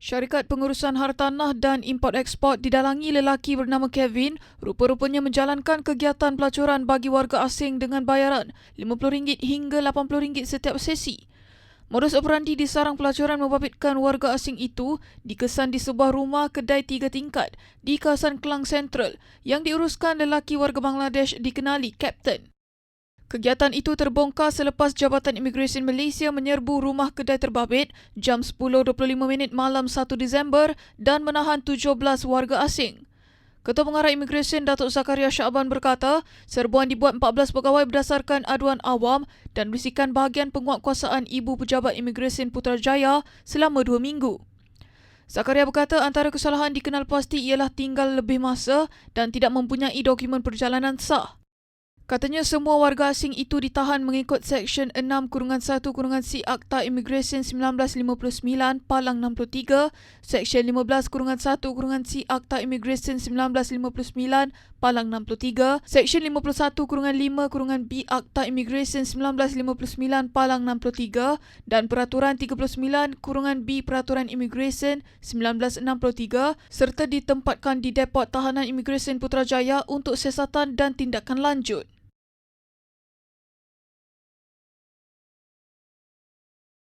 Syarikat Pengurusan Hartanah dan Import-Eksport didalangi lelaki bernama Kevin rupa-rupanya menjalankan kegiatan pelacuran bagi warga asing dengan bayaran RM50 hingga RM80 setiap sesi. Modus operandi di sarang pelacuran membabitkan warga asing itu dikesan di sebuah rumah kedai tiga tingkat di kawasan Kelang Central yang diuruskan lelaki warga Bangladesh dikenali Captain. Kegiatan itu terbongkar selepas Jabatan Imigresen Malaysia menyerbu rumah kedai terbabit jam 10.25 minit malam 1 Disember dan menahan 17 warga asing. Ketua Pengarah Imigresen Datuk Zakaria Syaban berkata, serbuan dibuat 14 pegawai berdasarkan aduan awam dan berisikan bahagian penguatkuasaan Ibu Pejabat Imigresen Putrajaya selama dua minggu. Zakaria berkata antara kesalahan dikenal pasti ialah tinggal lebih masa dan tidak mempunyai dokumen perjalanan sah. Katanya semua warga asing itu ditahan mengikut Seksyen 6 Kurungan 1 Kurungan C Akta Imigresen 1959 Palang 63, Seksyen 15 Kurungan 1 Kurungan C Akta Imigresen 1959 Palang 63, Seksyen 51 Kurungan 5 Kurungan B Akta Imigresen 1959 Palang 63 dan Peraturan 39 Kurungan B Peraturan Imigresen 1963 serta ditempatkan di Depot Tahanan Imigresen Putrajaya untuk siasatan dan tindakan lanjut.